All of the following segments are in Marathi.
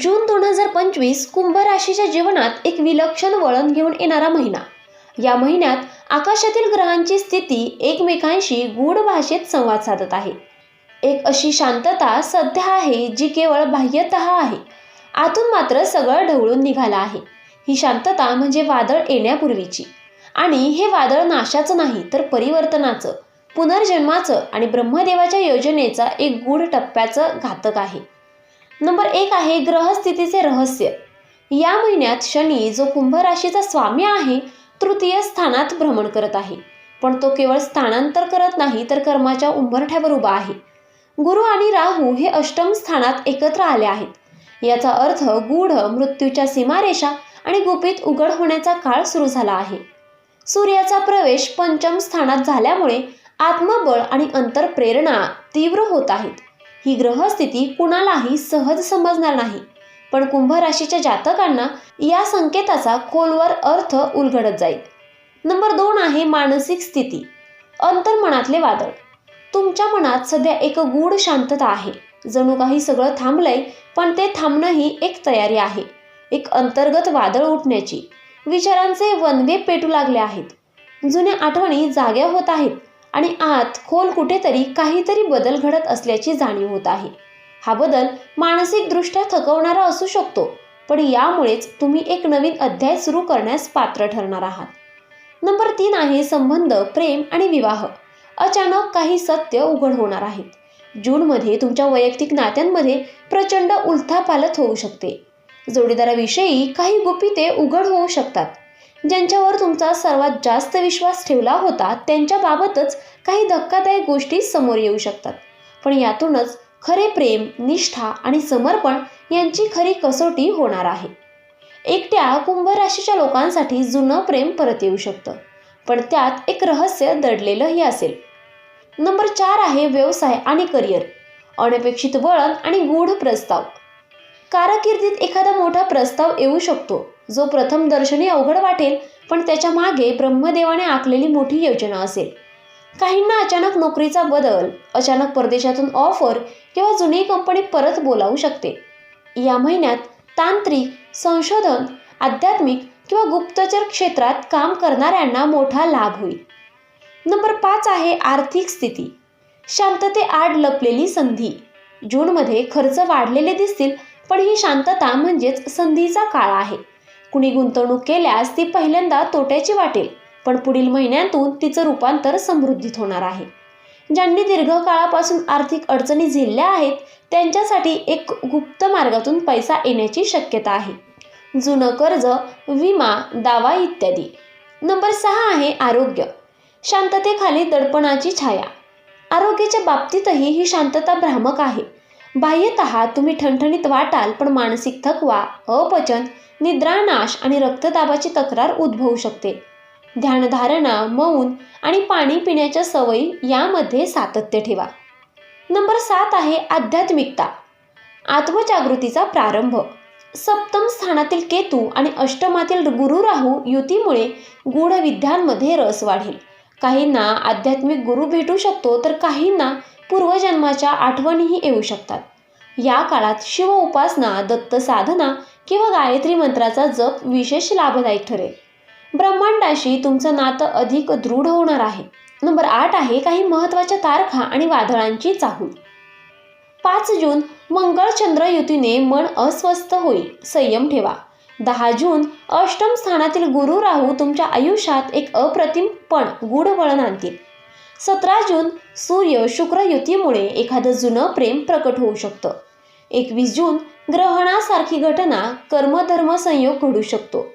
जून दोन हजार पंचवीस कुंभ राशीच्या जीवनात एक विलक्षण वळण घेऊन येणारा महिना. या महिन्यात आकाशातील ग्रहांची स्थिती एकमेकांशी गूढ भाषेत संवाद साधत आहे. एक अशी शांतता सध्या आहे जी केवळ बाह्यत आहे. आतून मात्र सगळं ढवळून निघालं आहे. ही शांतता म्हणजे वादळ येण्यापूर्वीची. आणि हे वादळ नाशाचं नाही तर परिवर्तनाचं पुनर्जन्माचं आणि ब्रह्मदेवाच्या योजनेचा एक गूढ टप्प्याचं घातक आहे. नंबर एक आहे ग्रहस्थितीचे रहस्य. या महिन्यात शनी जो कुंभ राशीचा स्वामी आहे तृतीय स्थानात भ्रमण करत आहे. पण तो केवळ स्थानांतर करत नाही तर कर्माच्या उंबरठ्यावर उभा आहे. गुरु आणि राहू हे अष्टम स्थानात एकत्र आले आहेत. याचा अर्थ गूढ मृत्यूच्या सीमारेषा आणि गुपित उघड होण्याचा काळ सुरू झाला आहे. सूर्याचा प्रवेश पंचम स्थानात झाल्यामुळे आत्मबळ आणि अंतरप्रेरणा तीव्र होत आहेत. ही ग्रहस्थिती कुणालाही सहज समजणार नाही. पण कुंभ राशीच्या जातकांना या संकेताचा खोलवर अर्थ उलगडत जाईल. नंबर दोन आहे मानसिक स्थिती. अंतर्मनातले वादळ. तुमच्या मनात सध्या एक गूढ शांतता आहे. जणू काही सगळं थांबलंय पण ते थांबणं ही एक तयारी आहे. एक अंतर्गत वादळ उठण्याची. विचारांचे वनवे पेटू लागले आहेत. जुन्या आठवणी जाग्या होत आहेत. आणि आत खोल कुठेतरी काहीतरी बदल घडत असल्याची जाणीव होत आहे. हा बदल मानसिकदृष्ट्या थकवणारा असू शकतो पण यामुळेच तुम्ही एक नवीन अध्याय सुरू करण्यास पात्र ठरणार आहात. नंबर तीन आहे संबंध प्रेम आणि विवाह. अचानक काही सत्य उघड होणार आहेत. जूनमध्ये तुमच्या वैयक्तिक नात्यांमध्ये प्रचंड उलथापालथ होऊ शकते. जोडीदाराविषयी काही गुपिते उघड होऊ शकतात. ज्यांच्यावर तुमचा सर्वात जास्त विश्वास ठेवला होता त्यांच्याबाबतच काही धक्कादायक गोष्टी समोर येऊ शकतात. पण यातूनच खरे प्रेम निष्ठा आणि समर्पण यांची खरी कसोटी होणार आहे. एकट्या कुंभ राशीच्या लोकांसाठी जुनं प्रेम परत येऊ शकतं. पण त्यात एक रहस्य दडलेलंही असेल. नंबर चार आहे व्यवसाय आणि करिअर. अनपेक्षित वळण आणि गूढ प्रस्ताव. कारकिर्दीत एखादा मोठा प्रस्ताव येऊ शकतो. जो प्रथम दर्शनी अवघड वाटेल पण त्याच्यामागे ब्रह्मदेवाने आखलेली मोठी योजना असेल. काहींना अचानक नोकरीचा बदल अचानक परदेशातून ऑफर किंवा जुनी कंपनी परत बोलावू शकते. या महिन्यात तांत्रिक संशोधन आध्यात्मिक किंवा गुप्तचर क्षेत्रात काम करणाऱ्यांना मोठा लाभ होईल. नंबर पाच आहे आर्थिक स्थिती. शांतते आड लपलेली संधी. जूनमध्ये खर्च वाढलेले दिसतील पण ही शांतता म्हणजेच संधीचा काळ आहे. कुणी गुंतवणूक केल्यास ती पहिल्यांदा तोट्याची वाटेल पण पुढील महिन्यातून तिचं रूपांतर समृद्धीत होणार आहे. ज्यांनी दीर्घकाळापासून आर्थिक अडचणी झेलल्या आहेत त्यांच्यासाठी एक गुप्त मार्गातून पैसा येण्याची शक्यता आहे. जुनं कर्ज विमा दावा इत्यादी. नंबर सहा आहे आरोग्य. शांततेखाली दडपणाची छाया. आरोग्याच्या बाबतीतही ही शांतता भ्रामक आहे. बाह्यतः तुम्ही ठणठणीत वाटाल पण मानसिक थकवा अपचन निद्रानाश आणि रक्तदाबाची तक्रार उद्भवू शकते. ध्यानधारणा मौन आणि पाणी पिण्याच्या सवयी यामध्ये सातत्य ठेवा. नंबर सात आहे आध्यात्मिकता. आत्मजागृतीचा प्रारंभ. सप्तम स्थानातील केतू आणि अष्टमातील गुरु राहू युतीमुळे गूढ विद्यांमध्ये रस वाढेल. काहींना आध्यात्मिक गुरु भेटू शकतो तर काहींना पूर्वजन्माच्या आठवणीही येऊ शकतात. या काळात शिव उपासना दत्त साधना किंवा गायत्री मंत्राचा जप विशेष लाभदायक ठरेल. ब्रह्मांडाशी तुमचं नातं अधिक दृढ होणार आहे. नंबर आठ आहे काही महत्त्वाच्या तारखा आणि वादळांची चाहूल. पाच जून मंगळ चंद्र युतीने मन अस्वस्थ होईल. संयम ठेवा. दहा जून अष्टम स्थानातील गुरु राहू तुमच्या आयुष्यात एक अप्रतिम पण गूढ वळण आणतील. सतरा जून सूर्य शुक्र युतीमुळे एखादं जुनं प्रेम प्रकट होऊ शकतं. एकवीस जून ग्रहणासारखी घटना कर्मधर्म संयोग घडू शकतो.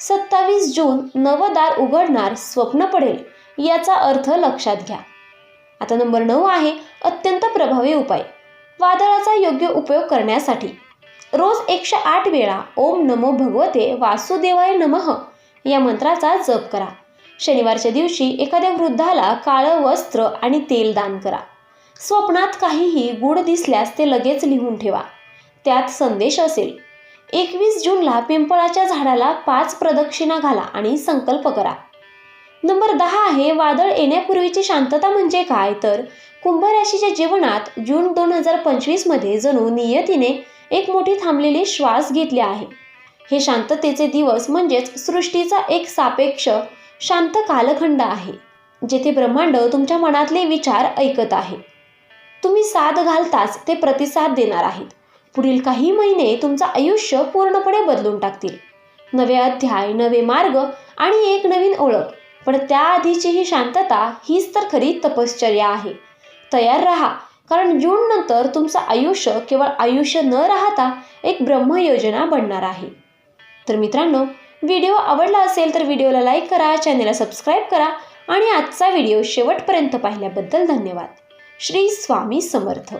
सत्तावीस जून नवदार उघडणार स्वप्न पडेल याचा अर्थ लक्षात घ्या. आता नंबर नऊ आहे अत्यंत प्रभावी उपाय. वादळाचा योग्य उपयोग करण्यासाठी. रोज एकशे आठ वेळा ओम नमो भगवते वासुदेवाय नमः या मंत्राचा जप करा. शनिवारच्या दिवशी एखाद्या वृद्धाला काळं वस्त्र आणि तेल दान करा. स्वप्नात काहीही गुढ दिसल्यास ते लगेच लिहून ठेवा. त्यात संदेश असेल एकवीस जूनला पिंपळाच्या झाडाला पाच प्रदक्षिणा घाला आणि संकल्प करा. नंबर दहा आहे वादळ येण्यापूर्वीची शांतता म्हणजे काय? तर कुंभ राशीच्या जीवनात जून दोन हजार पंचवीसमध्ये जणू नियतीने एक मोठी थांबलेली श्वास घेतले आहे. हे शांततेचे दिवस म्हणजेच सृष्टीचा एक सापेक्ष शांत कालखंड आहे जेथे ब्रह्मांड तुमच्या मनातले विचार ऐकत आहे. तुम्ही साथ घालताच ते प्रतिसाद देणार आहेत. पुढील काही महिने तुमचं आयुष्य पूर्णपणे बदलून टाकतील. नवे अध्याय नवे मार्ग आणि एक नवीन ओळख. पण त्याआधीची ही शांतता हीच तर खरी तपश्चर्या आहे. तयार राहा. कारण जूननंतर तुमचं आयुष्य केवळ आयुष्य न राहता एक ब्रह्मयोजना बनणार आहे. तर मित्रांनो व्हिडिओ आवडला असेल तर व्हिडिओला लाईक करा चॅनेलला सबस्क्राईब करा आणि आजचा व्हिडिओ शेवटपर्यंत पाहिल्याबद्दल धन्यवाद. श्री स्वामी समर्थ.